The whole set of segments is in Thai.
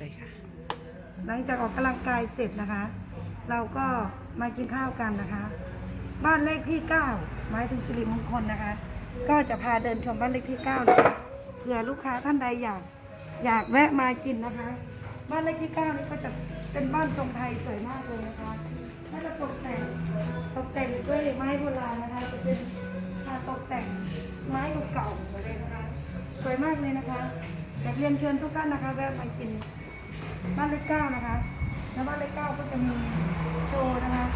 เลยค่ะ หลังจากออกกำลังกายเสร็จนะคะ เราก็มากินข้าวกันนะคะ บ้านเลขที่ 9 หมายถึงสิริมงคลนะคะ ก็จะพาเดินชมบ้านเลขที่ 9 นะคะเผื่อลูกค้าท่านใดอยากอยากแวะมากินนะคะ บ้านเลขที่ 9 นี่ก็จะเป็นบ้านทรงไทยสวยมากเลยนะคะถ้าจะตกแต่งตกแต่งด้วยไม้โบราณนะคะ จะเป็นกาตกแต่งไม้เก่าๆเลยนะคะสวยมากเลยนะคะอยากเรียนเชิญทุกท่านนะคะแวะมากิน บ้านเลขเก้านะคะ แล้วบ้านเลขเก้าก็จะมีโชว์นะคะ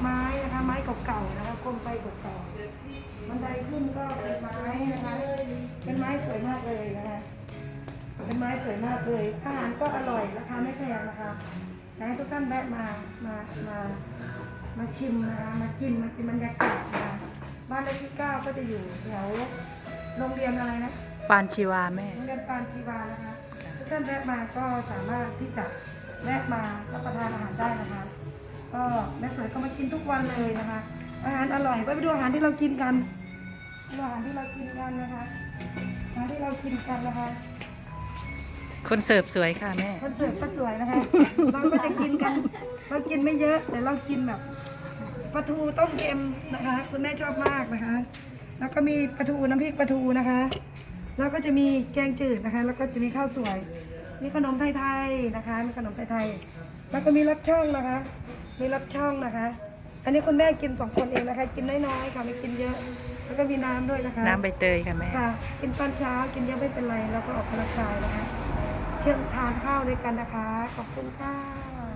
ไม้นะคะ ไม้เก่าๆนะคะโคมไฟเก่าๆบันไดขึ้นก็เป็นไม้นะคะ เป็นไม้สวยมากเลยนะคะ เป็นไม้สวยมากเลย อาหารก็อร่อยราคาไม่แพงนะคะอยากให้ทุกท่านแวะมา มา มา มาชิมนะคะ มากิน มากินบรรยากาศนะคะบ้านเลขที่เก้าก็จะอยู่แถวโรงเรียนอะไรนะ ปานชีวาแม่ โรงเรียนปานชีวานะคะทุกท่านแวะมาก็สามารถที่จะแวะมารับประทานอาหารได้นะคะ ก็แม่สวยก็มากินทุกวันเลยนะคะ อาหารอร่อยไปดูอาหารที่เรากินกันดูอาหารที่เรากินกันนะคะอาหารที่เรากินกันนะคะคนเสิร์ฟสวยค่ะแม่คอนเสิร์ตก็สวยนะคะเราก็จะกินกันเรากินไม่เยอะแต่เรากินแบบปลาทูต้มเค็มนะคะ คุณแม่ชอบมากนะคะ แล้วก็มีปลาทูน้ำพริกปลาทูนะคะ แล้วก็จะมีแกงจืดนะคะ แล้วก็จะมีข้าวสวย มีขนมไทยๆนะคะ มีขนมไทยๆแล้วก็มีรับช่องนะคะ มีรับช่องนะคะ อันนี้คุณแม่กินสองคนเองนะคะ กินน้อยๆค่ะไม่กินเยอะ แล้วก็มีน้ำด้วยนะคะน้ำใบเตยค่ะแม่ค่ะ กินตอนเช้ากินเยอะไม่เป็นไร แล้วก็ออกกำลังกายนะคะ เชิญทานข้าวด้วยกันนะคะ ขอบคุณค่ะ